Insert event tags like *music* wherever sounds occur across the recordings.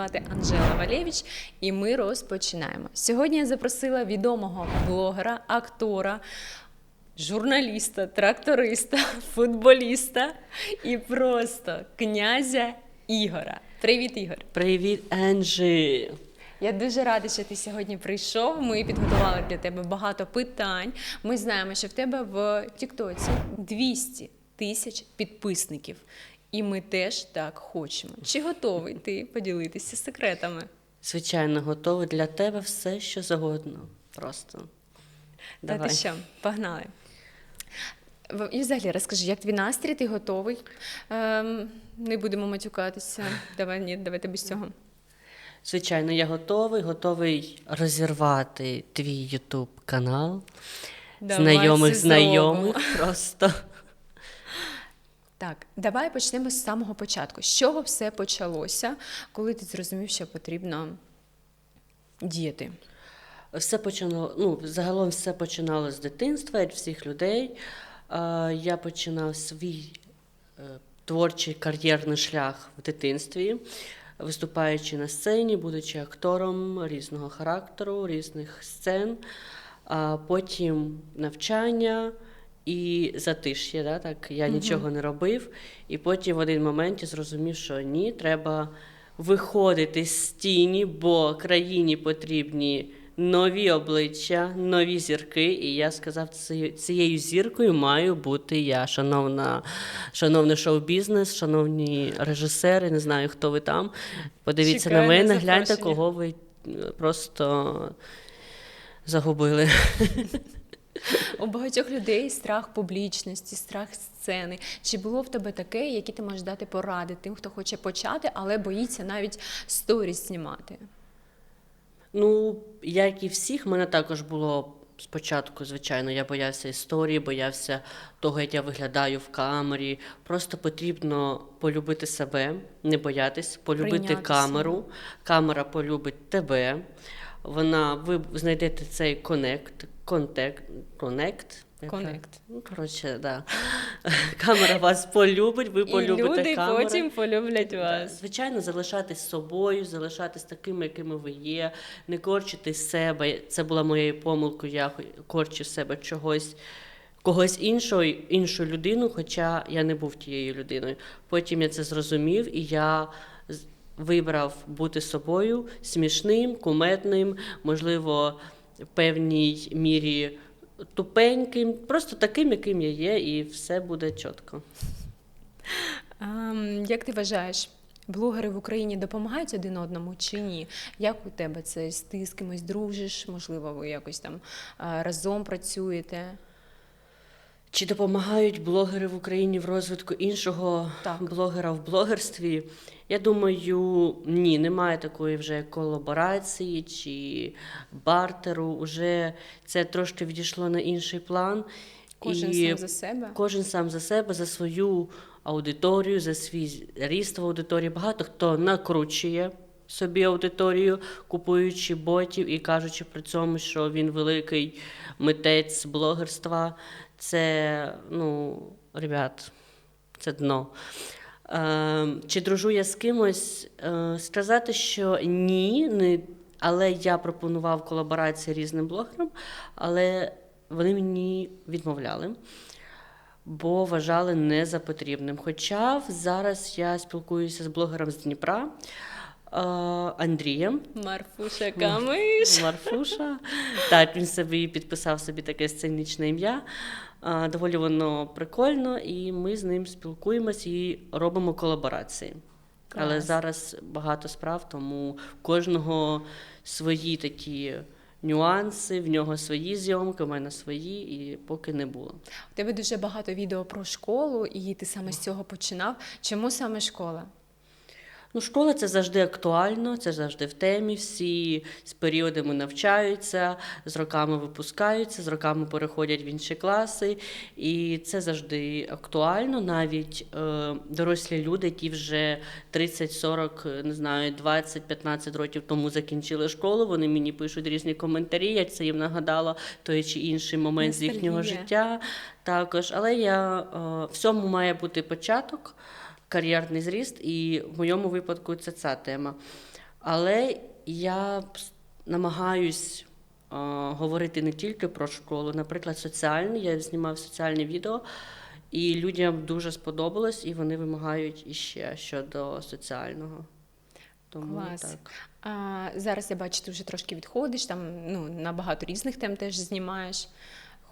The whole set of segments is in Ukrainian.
Звати Анжела Валєвич, і ми розпочинаємо. Сьогодні я запросила відомого блогера, актора, журналіста, тракториста, футболіста і просто князя Ігора. Привіт, Ігор! Привіт, Енджі! Я дуже рада, що ти сьогодні прийшов. Ми підготували для тебе багато питань. Ми знаємо, що в тебе в Тіктоці 200 тисяч підписників. І ми теж так хочемо. Чи готовий ти поділитися секретами? Звичайно, готовий для тебе все, що завгодно. Просто. Та ти що, погнали. І взагалі розкажи, як твій настрій, ти готовий? Ем, не будемо матюкатися. Давай, ні, давайте без цього. Звичайно, я готовий, готовий розірвати твій Ютуб канал. Давай знайомих знайомих просто. Так, давай почнемо з самого початку. З чого все почалося, коли ти зрозумів, що потрібно діяти? Все починало, ну, загалом все починало з дитинства, як всіх людей. Я починав свій е, творчий кар'єрний шлях в дитинстві, виступаючи на сцені, будучи актором різного характеру, різних сцен, а потім навчання. І затиш'я, да, так я нічого не робив. І потім в один момент я зрозумів, що ні, треба виходити з тіні, бо країні потрібні нові обличчя, нові зірки. І я сказав, цією зіркою маю бути я, шановна, шановний шоу-бізнес, шановні режисери, не знаю, хто ви там. Подивіться Чекаю на на мене, гляньте, кого ви е, просто загубили. *laughs* У багатьох людей страх публічності, страх сцени. Чи було в тебе таке, які ти можеш дати поради тим, хто хоче почати, але боїться навіть сторіс знімати? Ну, як і всіх, в мене також було спочатку, звичайно, я боявся історії, боявся того, як я виглядаю в камері. Просто потрібно полюбити себе, не боятись, полюбити Прийняти камеру. Камера полюбить тебе. Вона, ви знайдете цей конект, контект, конект. Конект. Ну, коротше, да. *laughs* Камера вас полюбить, ви І полюбите люди камеру. потім полюблять вас. Звичайно, залишатись собою, залишатись такими, якими ви є, не корчити себе. Це була моєю помилкою. Я корчив себе чогось, когось іншого, іншу людину, хоча я не був тією людиною. Потім я це зрозумів, і я вибрав бути собою смішним, куметним, можливо, певній мірі тупеньким, просто таким, яким я є, і все буде чітко. Ем, як ти вважаєш, блогери в Україні допомагають один одному чи ні? Як у тебе це? Ти з кимось дружиш? Можливо, ви якось там е, разом працюєте? Чи допомагають блогери в Україні в розвитку іншого Так. блогера в блогерстві? Я думаю, ні, немає такої вже колаборації чи бартеру. Уже це трошки відійшло на інший план. Кожен І сам за себе? Кожен сам за себе, за свою аудиторію, за свій ріст в аудиторії. Багато хто накручує собі аудиторію, купуючи ботів і кажучи при цьому, що він великий митець блогерства. Це, ну, ребят, це дно. Е, чи дружу я з кимось? Е, сказати, що ні, не, але я пропонував колаборації різним блогерам, але вони мені відмовляли, бо вважали не за потрібним. Хоча зараз я спілкуюся з блогером з Дніпра е, Андрієм. Марфуша Камиш. Марфуша. Так, він собі підписав собі таке сценічне ім'я. Доволі воно прикольно, і ми з ним спілкуємось і робимо колаборації. Але зараз багато справ, тому в кожного свої такі нюанси, в нього свої зйомки, в мене свої, і поки не було. У тебе дуже багато відео про школу, і ти саме з цього починав. Чому саме школа? Ну, школа це завжди актуально, це завжди в темі. Всі з періодами навчаються, з роками випускаються, з роками переходять в інші класи. І це завжди актуально. Навіть е, дорослі люди, які вже 30, 40, е, не знаю, 20, 15 років тому закінчили школу. Вони мені пишуть різні коментарі. Я це їм нагадала той чи інший момент з їхнього життя. Також, але я е, всьому має бути початок. Кар'єрний зріст, і в моєму випадку це ця тема. Але я намагаюсь е, говорити не тільки про школу, наприклад, соціальні. Я знімав соціальні відео, і людям дуже сподобалось, і вони вимагають іще щодо соціального. Тому Клас. так. А, зараз я бачу, ти вже трошки відходиш, там ну, на багато різних тем теж знімаєш.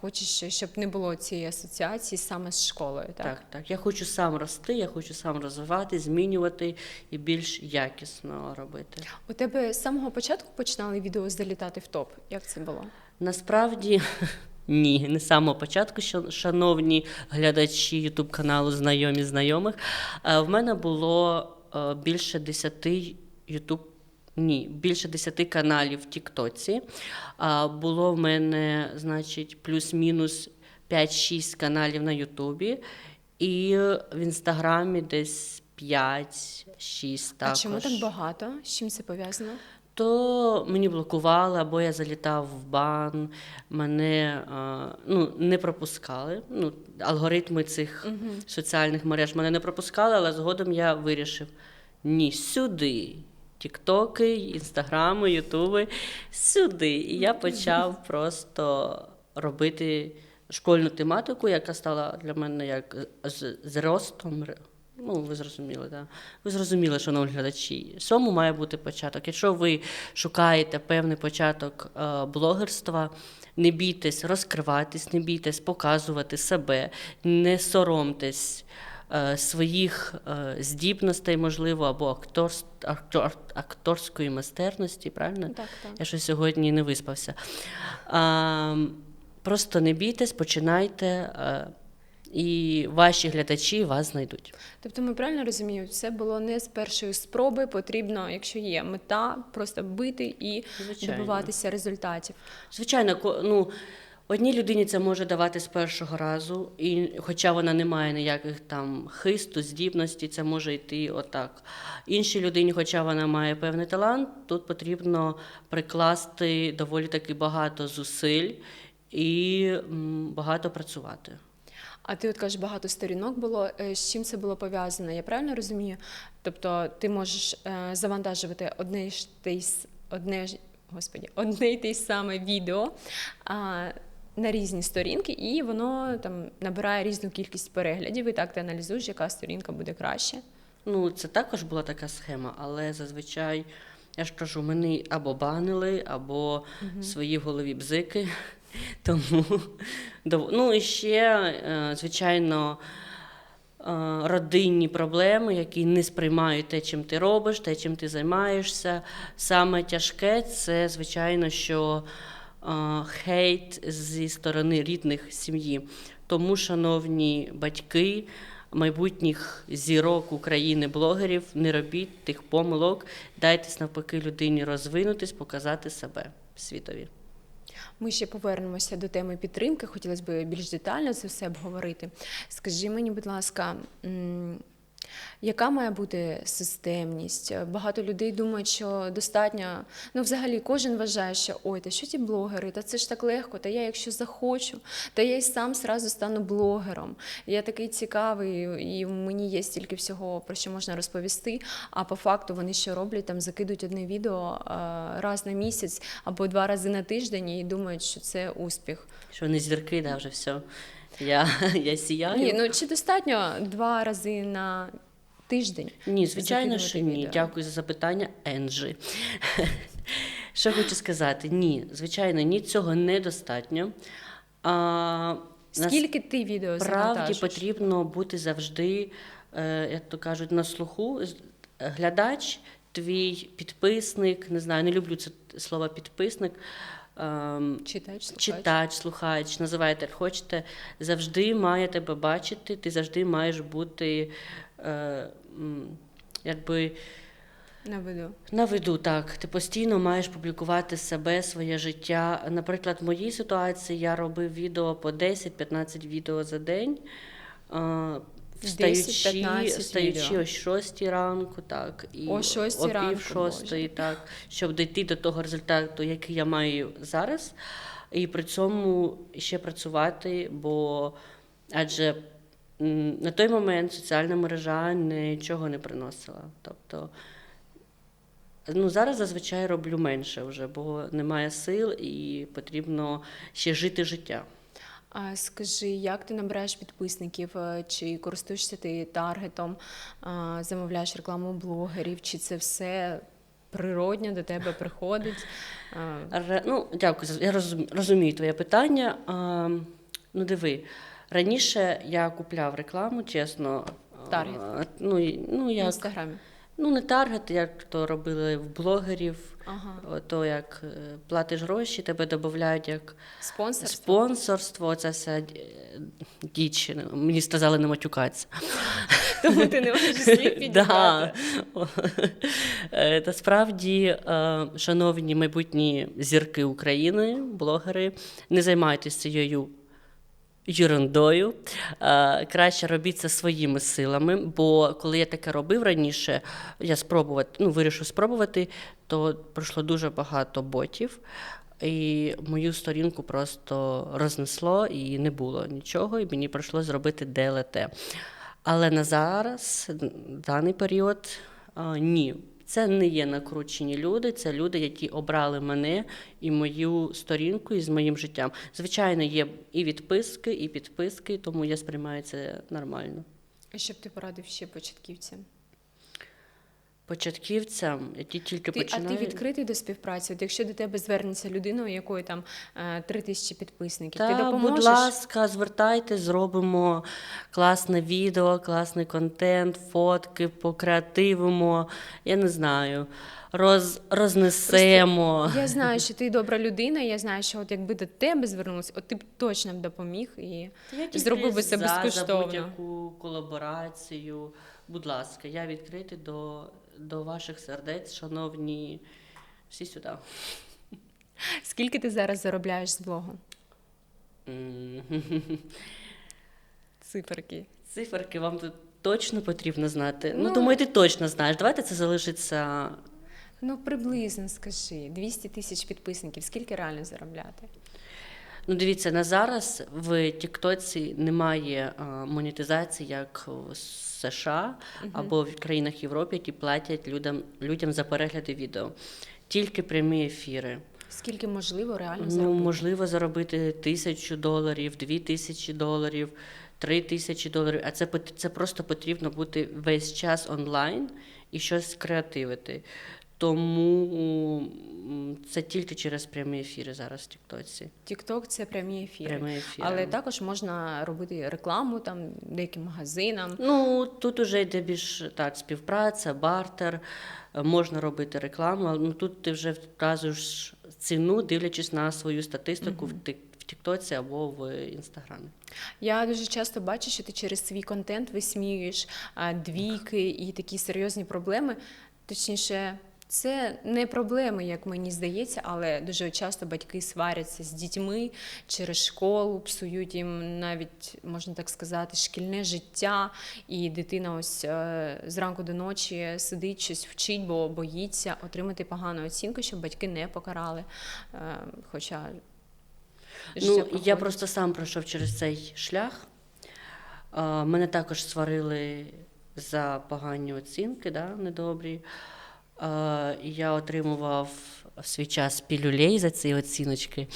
Хочеш, щоб не було цієї асоціації саме з школою, так? Так, так. Я хочу сам рости, я хочу сам розвивати, змінювати і більш якісно робити. У тебе з самого початку починали відео залітати в топ. Як це було? Насправді *laughs* ні, не з самого початку, шановні глядачі Ютуб каналу Знайомі знайомих. Е, В мене було е, більше 10 Ютуб. Ні, більше 10 каналів в Тіктоці. Було в мене, значить, плюс-мінус 5-6 каналів на Ютубі. І в інстаграмі десь 5-6 А чому так багато? З чим це пов'язано? То мені блокували, або я залітав в бан, мене ну, не пропускали. Ну, алгоритми цих соціальних мереж мене не пропускали, але згодом я вирішив: ні, сюди. Тіктоки, інстаграми, ютуби, сюди. І я почав *laughs* просто робити школьну тематику, яка стала для мене як з- зростом. Ну, ви зрозуміли, так. Ви зрозуміли, шановні глядачі. Всьому має бути початок. Якщо ви шукаєте певний початок е, блогерства, не бійтесь розкриватись, не бійтесь показувати себе, не соромтесь своїх е, здібностей, можливо, або акторс, актор, акторської майстерності, правильно? Так, так. Я щось сьогодні не виспався. Просто не бійтесь, починайте, е, і ваші глядачі вас знайдуть. Тобто ми правильно розуміємо, це було не з першої спроби. Потрібно, якщо є мета, просто бити і Звичайно. добиватися результатів. Звичайно, ну, одній людині це може давати з першого разу, і хоча вона не має ніяких там хисту, здібності, це може йти отак. Іншій людині, хоча вона має певний талант, тут потрібно прикласти доволі таки багато зусиль і багато працювати. А ти от кажеш, багато сторінок було. Е, З чим це було пов'язано? Я правильно розумію? Тобто ти можеш е, завантажувати одне ж те одне ж господі, одне й те саме відео на різні сторінки, і воно там набирає різну кількість переглядів. І так ти аналізуєш, яка сторінка буде краще. Ну, це також була така схема, але зазвичай, я ж кажу, мене або банили, або свої в голові бзики. *laughs* Тому ну і ще, е, звичайно, е, родинні проблеми, які не сприймають те, чим ти робиш, те, чим ти займаєшся. Саме тяжке це, звичайно, що хейт зі сторони рідних сім'ї. Тому, шановні батьки, майбутніх зірок України, блогерів, не робіть тих помилок, дайтесь навпаки людині розвинутись, показати себе світові. Ми ще повернемося до теми підтримки. Хотілося б більш детально це все обговорити. Скажи мені, будь ласка, яка має бути системність? Багато людей думають, що достатньо. Ну, взагалі, кожен вважає, що ой, та що ті блогери, та це ж так легко, та я, якщо захочу, та я й сам зразу стану блогером. Я такий цікавий, і мені є стільки всього, про що можна розповісти. А по факту вони що роблять, там закидують одне відео е, раз на місяць або два рази на тиждень і думають, що це успіх. Що не зірки, да, вже все. Я, *laughs* я сіяю. Ні, ну чи достатньо два рази на тиждень? Ні, звичайно, що ні. відео? Дякую за запитання, Енджі. *laughs* Що хочу сказати? Ні, звичайно, ні, цього недостатньо. А, Скільки ти відео завантажиш? потрібно бути завжди, е, як то кажуть, на слуху. Глядач, твій підписник, не знаю, не люблю це слово підписник. Ем, Читач, слухач? Читач, слухач, називайте як хочете, завжди має тебе бачити, ти завжди маєш бути е, якби На виду. на виду, так. Ти постійно маєш публікувати себе, своє життя. Наприклад, в моїй ситуації я робив відео по 10-15 відео за день. Встаючи, 10-15 встаючи о 6 ранку, так, і О 6 о пів шостої, так, щоб дійти до того результату, який я маю зараз, і при цьому ще працювати, бо адже на той момент соціальна мережа нічого не приносила. Тобто, ну, зараз зазвичай роблю менше вже, бо немає сил і потрібно ще жити життя. А скажи, як ти набираєш підписників? Е, Чи користуєшся ти таргетом, замовляєш рекламу блогерів, чи це все природньо до тебе приходить? Ну, дякую, я розумію твоє питання. Ну, диви, раніше я купляв рекламу, чесно. Таргет. Ну, ну, в інстаграмі? Ну, не таргет, як то робили в блогерів. Ага. То як е, платиш гроші, тебе додають як Спонсорство? спонсорство, ця вся е, діч. Мені сказали не матюкатися. *laughs* Тому ти не можеш слів *laughs* підібрати. *laughs* Е, Насправді, шановні майбутні зірки України, блогери, не займайтесь цією ерундою. Е, Краще робіть це своїми силами, бо коли я таке робив раніше, я спробувати, ну, вирішив спробувати, то пройшло дуже багато ботів. І мою сторінку просто рознесло і не було нічого, і мені прийшлося зробити ДЛТ. Але на зараз, в даний період, ні. Це не є накручені люди, це люди, які обрали мене і мою сторінку із моїм життям. Звичайно, є і відписки, і підписки, тому я сприймаю це нормально. А що б ти порадив ще початківцям? Початківцям, які тільки Ти, а ти відкритий до співпраці? От якщо до тебе звернеться людина, у якої там е, три тисячі підписників, ти допоможеш? будь ласка, звертайтесь, зробимо класне відео, класний контент, фотки, покреативимо, я не знаю, роз, рознесемо. Я знаю, що ти *laughs* добра людина. Я знаю, що от якби до тебе звернулися, от ти б точно б допоміг і Я зробив би це за, За безкоштовно. будь-яку колаборацію. Будь ласка, я відкритий до, до ваших сердець, шановні, всі сюди. Скільки ти зараз заробляєш з блогу? Циферки. Циферки вам тут точно потрібно знати. Ну, Ну, думаю, ти точно знаєш. Давайте це залишиться. Ну, приблизно скажи, 200 тисяч підписників, скільки реально заробляти? Ну, дивіться, на зараз в Тіктоці немає а, монетизації, як в США або в країнах Європи, які платять людям, людям за перегляди відео. Тільки прямі ефіри. Скільки можливо реально Ну, можливо, заробити тисячу доларів, дві тисячі доларів, три тисячі доларів. А це це просто потрібно бути весь час онлайн і щось креативити. Тому це тільки через прямі ефіри зараз в Тіктоці. Тікток це прямі ефіри. Прямі ефіри. Але також можна робити рекламу там деяким магазинам. Ну тут уже йде більш так, співпраця, бартер, е, можна робити рекламу. але, Ну тут ти вже вказуєш ціну, дивлячись на свою статистику в в Тіктоці або в інстаграмі. Я дуже часто бачу, що ти через свій контент висміюєш двійки і такі серйозні проблеми. Точніше, це не проблеми, як мені здається, але дуже часто батьки сваряться з дітьми через школу, псують їм навіть, можна так сказати, шкільне життя. І дитина ось е, зранку до ночі сидить, щось вчить, бо боїться отримати погану оцінку, щоб батьки не покарали. Е, Хоча Ну, я просто сам пройшов через цей шлях. Мене також сварили за погані оцінки, да, недобрі. І Я отримував в свій час пілюлей за ці оціночки.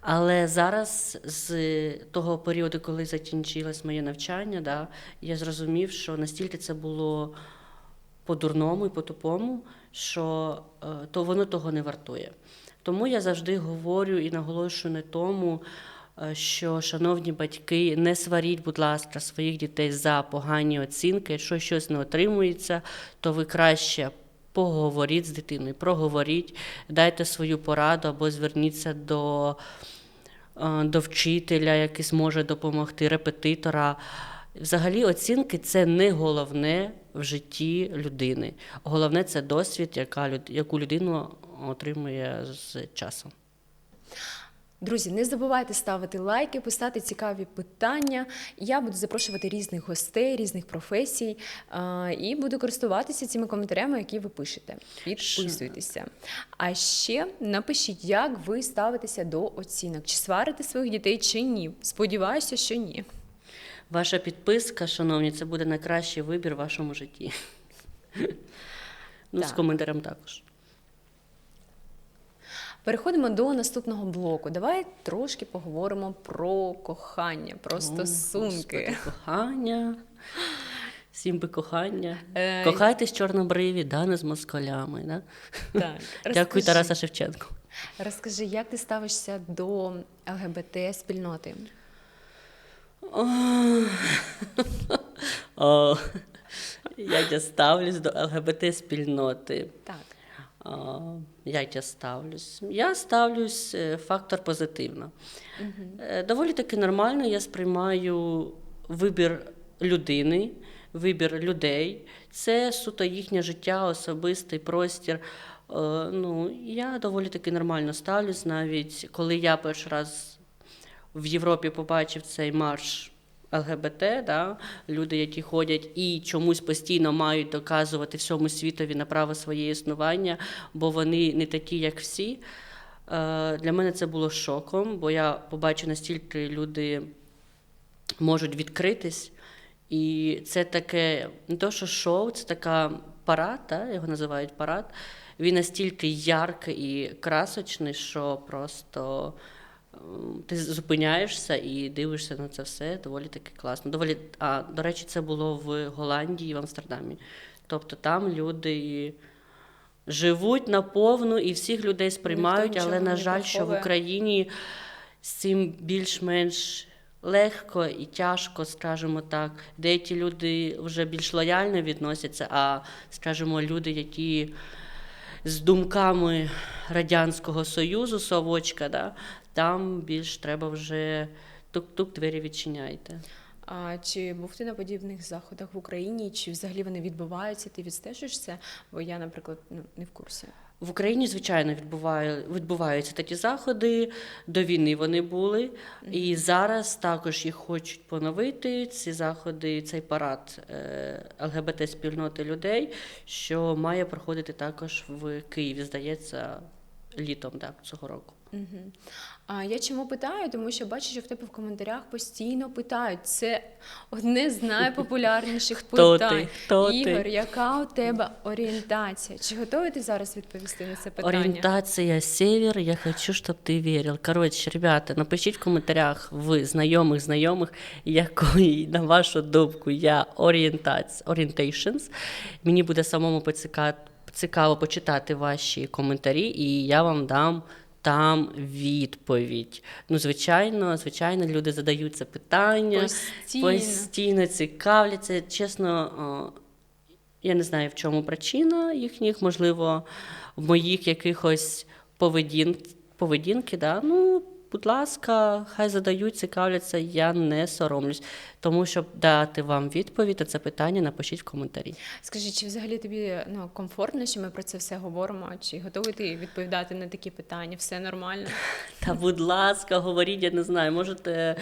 Але зараз, з того періоду, коли закінчилось моє навчання, да, я зрозумів, що настільки це було по-дурному і по-тупому, що е, то воно того не вартує. Тому я завжди говорю і наголошую на тому, е, що, шановні батьки, не сваріть, будь ласка, своїх дітей за погані оцінки. Якщо щось не отримується, то ви краще поговоріть з дитиною, проговоріть, дайте свою пораду або зверніться до, е, до вчителя, який зможе допомогти, репетитора. Взагалі, оцінки це не головне в житті людини. Головне це досвід, яка, яку людина отримує з часом. Друзі, не забувайте ставити лайки, писати цікаві питання. Я буду запрошувати різних гостей, різних професій і буду користуватися цими коментарями, які ви пишете. Підписуйтеся. А ще напишіть, як ви ставитеся до оцінок, чи сварите своїх дітей, чи ні. Сподіваюся, що ні. Ваша підписка, шановні, це буде найкращий вибір в вашому житті. Ну, з коментарем також. Переходимо до наступного блоку. Давай трошки поговоримо про кохання, про О, стосунки. Господи, кохання. Всім би кохання. Е, Кохайтесь чорнобриві, да, не з москалями. Да? Так, *laughs* Дякую. Тараса Шевченко. Розкажи, як ти ставишся до ЛГБТ спільноти? Як *laughs* *laughs* я ставлюсь до ЛГБТ-спільноти. Так. Як я ставлюсь? Я ставлюсь е, фактор позитивно. Е, Доволі таки нормально я сприймаю вибір людини, вибір людей. Це суто їхнє життя, особистий простір. Е, Ну, я доволі таки нормально ставлюсь, навіть коли я перший раз в Європі побачив цей марш ЛГБТ, да, люди, які ходять і чомусь постійно мають доказувати всьому світові на право своє існування, бо вони не такі, як всі. Е, Для мене це було шоком, бо я побачив настільки люди можуть відкритись. І це таке, не то, що шоу, це така парад, да, його називають парад. Він настільки яркий і красочний, що просто ти зупиняєшся і дивишся на це все доволі таки класно. Доволі, а, до речі, це було в Голландії, в Амстердамі. Тобто там люди живуть наповну і всіх людей сприймають, але, на жаль, що в. Україні з цим більш-менш легко і тяжко, скажімо так. Деякі люди вже більш лояльно відносяться, а, скажімо, люди, які з думками Радянського Союзу, совочка, да, там більш треба вже тук-тук, двері відчиняйте. А чи був ти на подібних заходах в Україні? Чи взагалі вони відбуваються? Ти відстежуєш це? Бо я, наприклад, ну, не в курсі. В Україні, звичайно, відбуває, відбуваються такі заходи. До війни вони були. І зараз також їх хочуть поновити. Ці заходи, цей парад е, ЛГБТ-спільноти людей, що має проходити також в Києві, здається, літом так, цього року. Угу. А я чому питаю? Тому що бачу, що в тебе в коментарях постійно питають. Це одне з найпопулярніших Хто ти? питань. Ти? Ігор, яка у тебе орієнтація? Чи готовий ти зараз відповісти на це питання? Орієнтація север, я хочу, щоб ти вірив. Коротше, ребята, напишіть в коментарях ви знайомих, знайомих, якої, на вашу думку, я орієнтац, orientations. Мені буде самому цікаво почитати ваші коментарі, і я вам дам. Там відповідь. Ну, звичайно, звичайно, люди задаються питання, Постійно. постійно цікавляться. Чесно, я не знаю, в чому причина їхніх, можливо, в моїх якихось поведін... поведінки. Да? Ну, будь ласка, хай задають, цікавляться, я не соромлюсь. Тому, щоб дати вам відповідь на це питання, напишіть в коментарі. Скажи, чи взагалі тобі ну, комфортно, що ми про це все говоримо? Чи готовий ти відповідати на такі питання? Все нормально? *laughs* Та, будь ласка, говоріть, я не знаю, можете.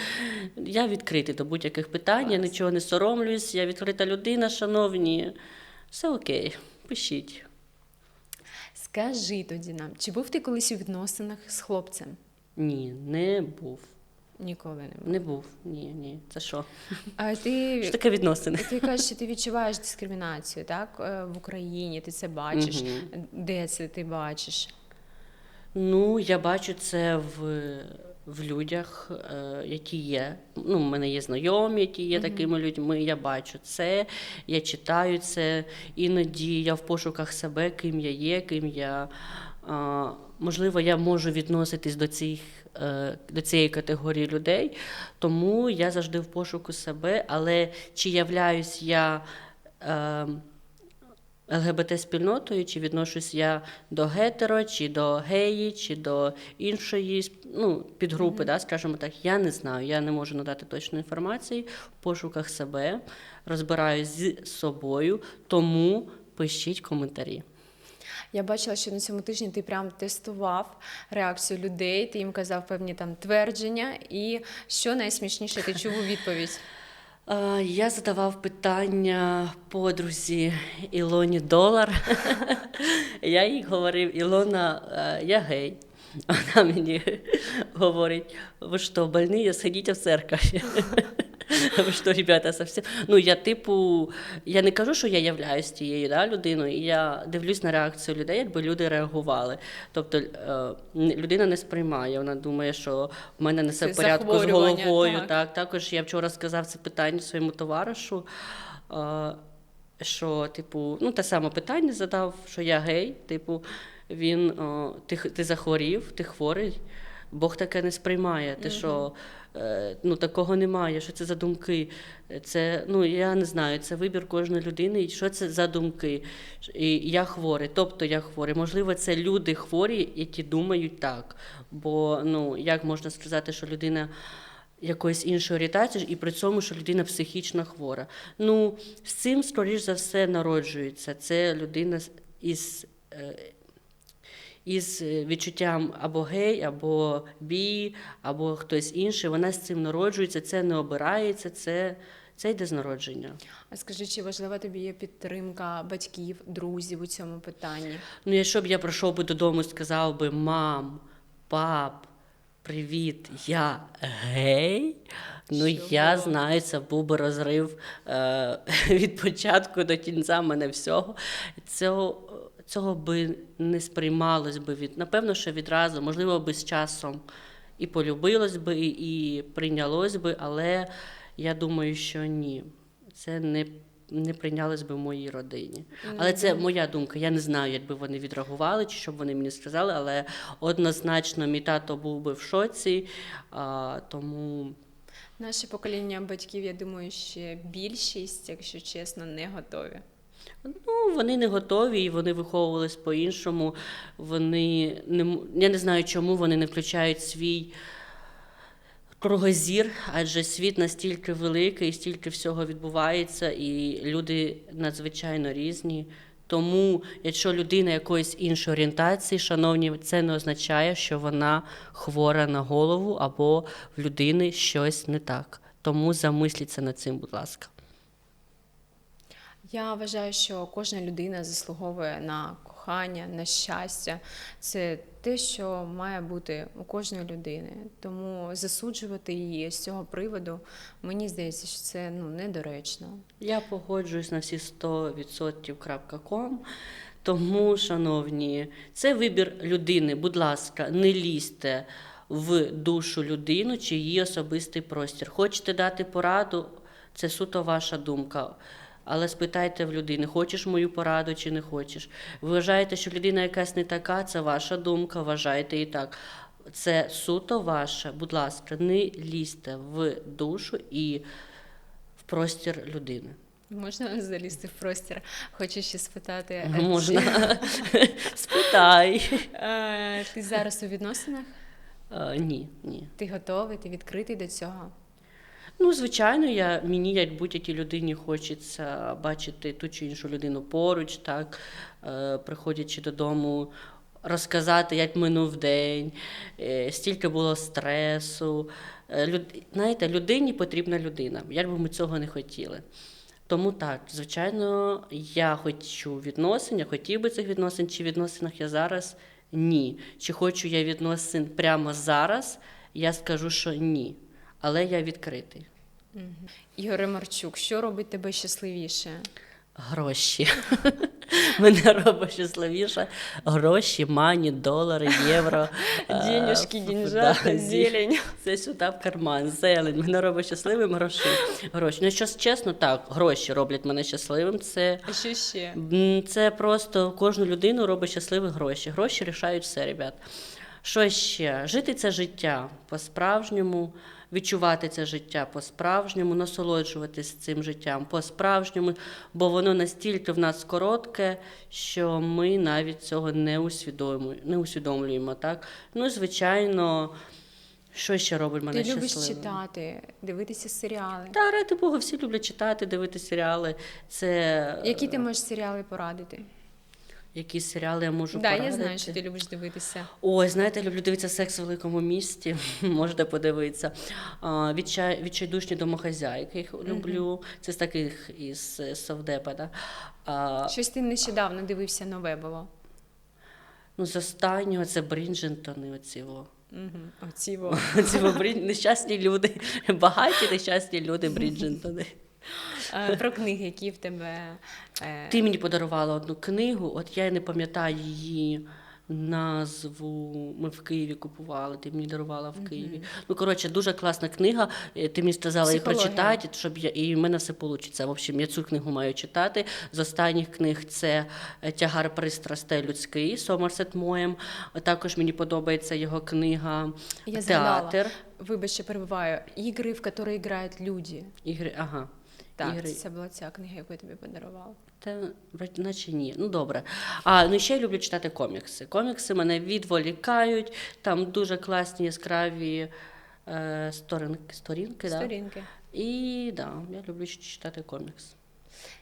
Я відкритий до будь-яких питань, я нічого не соромлюсь, я відкрита людина, шановні. Все окей, пишіть. Скажи тоді нам, чи був ти колись у відносинах з хлопцем? Ні, не був. Ніколи не був. Не був. Ні, ні. Це що? А ти *laughs* Що таке відносини? Ти кажеш, що ти відчуваєш дискримінацію, так? е, В Україні ти це бачиш. Мгм. Де це ти бачиш? Ну, я бачу це в, в людях, е, які є. Ну, в мене є знайомі, які є такими людьми. Я бачу це, я читаю це. Іноді я в пошуках себе, ким я є, ким я. Можливо, я можу відноситись до цих. е, До цієї категорії людей, тому я завжди в пошуку себе. Але чи являюсь я е, ЛГБТ-спільнотою, чи відношусь я до гетеро, чи до геї, чи до іншої ну, підгрупи, да, скажімо так, я не знаю. Я не можу надати точної інформації в пошуках себе, розбираюсь з собою, тому пишіть коментарі. Я бачила, що на цьому тижні ти прям тестував реакцію людей, ти їм казав певні там твердження, і що найсмішніше ти чув у відповідь. Я задавав питання подрузі Ілоні Долар. *laughs* Я їй говорив, Ілона, е, я гей. Вона мені говорить, ви що, больні, сходіть в церковь. *laughs* *laughs* Що, ребята, совсем. Ну, я, типу, я не кажу, що я являюсь тією да, людиною, і я дивлюсь на реакцію людей, якби люди реагували. Тобто е, людина не сприймає, вона думає, що в мене не все Це в порядку з головою. так. Так. також я вчора сказав це питання своєму товаришу. Е, що, типу, ну те саме питання задав, що я гей, типу, він о, ти, ти захворів, ти хворий, Бог таке не сприймає. Ти що е, ну такого немає. Що це за думки? Це ну я не знаю, це вибір кожної людини. І що це за думки? І я хворий, тобто я хворий. Можливо, це люди хворі, які думають так. Бо ну як можна сказати, що людина якоїсь іншої орієнтації, і при цьому, що людина психічно хвора. Ну, з цим, скоріш за все, народжується. Це людина із, е, із е, відчуттям або гей, або бі, або хтось інший. Вона з цим народжується, це не обирається, це, це йде з народження. А скажи, чи важлива тобі є підтримка батьків, друзів у цьому питанні? Ну, якщо б я прийшов би додому і сказав би мам, пап, привіт, я гей. Ну, Що я було? знаю, це був би розрив е, *laughs* від початку до кінця мене всього. Цього, цього би не сприймалось би від, напевно, що відразу, можливо, би з часом і полюбилось би, і, прийнялось би, але я думаю, що ні. Це не, не прийнялось би в моїй родині. Але це моя думка. Я не знаю, як би вони відреагували, чи що б вони мені сказали, але однозначно мій тато був би в шоці, а, тому. Наше покоління батьків, я думаю, ще більшість, якщо чесно, не готові. Ну, вони не готові вони виховувались по-іншому. Вони не я не знаю, чому вони не включають свій кругозір, адже світ настільки великий, стільки всього відбувається, і люди надзвичайно різні. Тому, якщо людина якоїсь іншої орієнтації, шановні, це не означає, що вона хвора на голову або в людини щось не так. Тому замисліться над цим, будь ласка. Я вважаю, що кожна людина заслуговує на кохання, на щастя. Це те, що має бути у кожної людини. Тому засуджувати її з цього приводу, мені здається, що це ну недоречно. Я погоджуюсь на всі 100%.com. Тому, шановні, це вибір людини. Будь ласка, не лізьте в душу людину чи її особистий простір. Хочете дати пораду, це суто ваша думка. Але спитайте в людини, хочеш мою пораду чи не хочеш. Ви вважаєте, що людина якась не така, це ваша думка, вважайте і так. Це суто ваше. Будь ласка, не лізьте в душу і в простір людини. Можна залізти в простір? Хочу ще спитати. Можна. *laughs* Спитай. Ти зараз у відносинах? Е, Ні, ні. Ти готовий, ти відкритий до цього? Ну, звичайно, я, мені, як будь-якій людині, хочеться бачити ту чи іншу людину поруч, так, е, приходячи додому, розказати, як минув день, е, стільки було стресу. Е, люд, знаєте, людині потрібна людина, як би ми цього не хотіли. Тому так, звичайно, я хочу відносин, я хотів би цих відносин, чи відносинах я зараз ні. Чи хочу я відносин прямо зараз, я скажу, що ні. Але я відкритий. Ігор Ремарчук, що робить тебе щасливіше? Гроші. *laughs* Мене робить щасливіше. Гроші, мані, долари, євро. *laughs* е, Денежки, ф- деньжата, да, зелень. *laughs* Це сюди в карман, зелень. Мене робить щасливим гроші. гроші. Ну, щось чесно, так, гроші роблять мене щасливим. Це, А що ще? це просто кожну людину робить щасливі гроші. Гроші рішають все, ребят. Що ще? Жити це життя по-справжньому, відчувати це життя по-справжньому, насолоджуватись цим життям по-справжньому, бо воно настільки в нас коротке, що ми навіть цього не усвідомлюємо. Не усвідомлюємо так? Ну, звичайно, що ще робить мене Ти любиш щасливим? читати, дивитися серіали. Та ради Бога, всі люблять читати, дивитися серіали. Це Які ти можеш серіали порадити? Які серіали я можу Так, я знаю, що ти любиш дивитися. Ой, знаєте, люблю дивитися секс в великому місті. *laughs* Можете подивитися. А, Відчай, відчайдушні домохазяйки їх люблю. Це з таких із е, Совдепа. Да? А, Щось ти нещодавно дивився нове було. ну, з останнього це Брінджентони. Оці, во. Угу. Оці во. Нещасні люди, *laughs* багаті нещасні люди Бріджентони. *laughs* Е, Про книги, які в тебе. е, Ти мені подарувала одну книгу, от я не пам'ятаю її назву. Ми в Києві купували, ти мені дарувала в Києві. Ну, коротше, дуже класна книга. е, Ти мені сказала її прочитати, щоб я, і в мене все вийде. В общем, я цю книгу маю читати. З останніх книг це Тягар пристрастей людський Сомерсет Моєм. Також мені подобається його книга Я. Театр. Вибач, що перебуваю. Ігри, в які грають люди. Ігри, ага. Так, Ігри. це була ця книга, яку я тобі подарувала. Та наче ні. Ну добре. А ну ще я люблю читати комікси. Комікси мене відволікають. Там дуже класні яскраві е, сторінки. Сторінки, да? Сторінки. І да, я люблю читати комікс.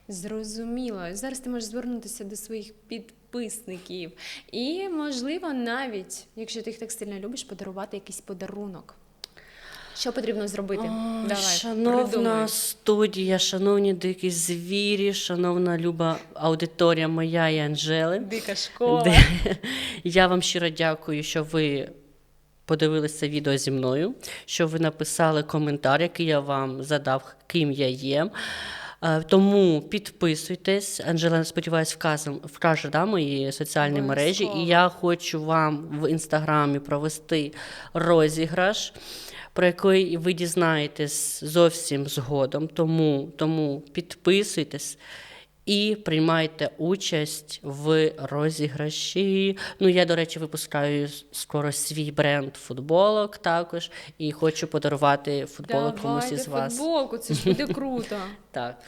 Зрозуміло. Зараз ти можеш звернутися до своїх підписників. І, можливо, навіть, якщо ти їх так сильно любиш, подарувати якийсь подарунок. Що потрібно зробити? О, Давай, шановна придумай. студія, шановні дикі звірі, шановна люба аудиторія моя і Анжели. Дика школа. Де- Я вам щиро дякую, що ви подивилися відео зі мною, що ви написали коментар, який я вам задав, ким я є. Е, Тому підписуйтесь. Анжела, сподіваюсь, вказом, вкаже да, мої соціальні мережі. І я хочу вам в інстаграмі провести розіграш, про який ви дізнаєтесь зовсім згодом. Тому, тому підписуйтесь. І приймайте участь в розіграші. Ну, я, до речі, випускаю скоро свій бренд футболок також і хочу подарувати футболок комусь із вас. футболку, це ж буде *laughs* круто. Так.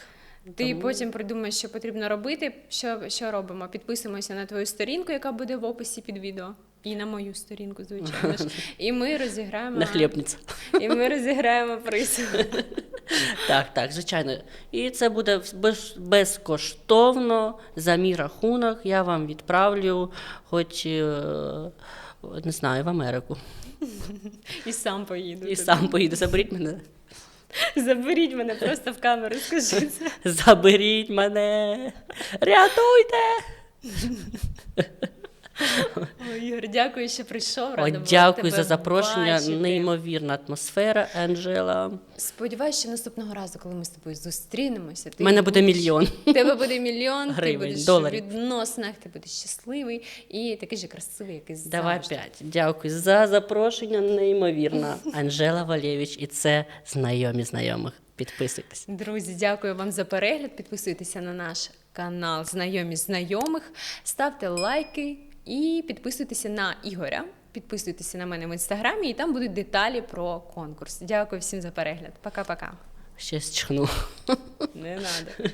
Ти Тому- потім придумаєш, що потрібно робити. Що, що робимо? Підписуємося на твою сторінку, яка буде в описі під відео. І на мою сторінку, звичайно ж. *laughs* І ми розіграємо На хлібниця. І ми розіграємо приз. *laughs* Так, так, звичайно. І це буде без, безкоштовно за мій рахунок. Я вам відправлю, хоч е, не знаю, в Америку. І сам поїду. І туди. сам поїду. Заберіть мене. Заберіть мене просто в камеру, скажи це. Заберіть мене. Рятуйте! *laughs* Ой, Ігор, дякую, що прийшов. О, Рада була дякую тебе за запрошення. бачити. Неймовірна атмосфера, Анжела. Сподіваюся, що наступного разу, коли ми з тобою зустрінемося, ти У мене буде будеш- мільйон. Тебе буде мільйон, Гривень, ти будеш доларів. в відносинах, ти будеш щасливий і такий же красивий, як і Давай п'ять. Дякую за запрошення. Неймовірна. *laughs* Анжела Валєвич. І це знайомі знайомих. Підписуйтесь. Друзі, дякую вам за перегляд. Підписуйтеся на наш канал Знайомі знайомих, ставте лайки і підписуйтеся на Ігоря. Підписуйтеся на мене в інстаграмі, і там будуть деталі про конкурс. Дякую всім за перегляд. Пока-пока. Ще чхну. Не треба.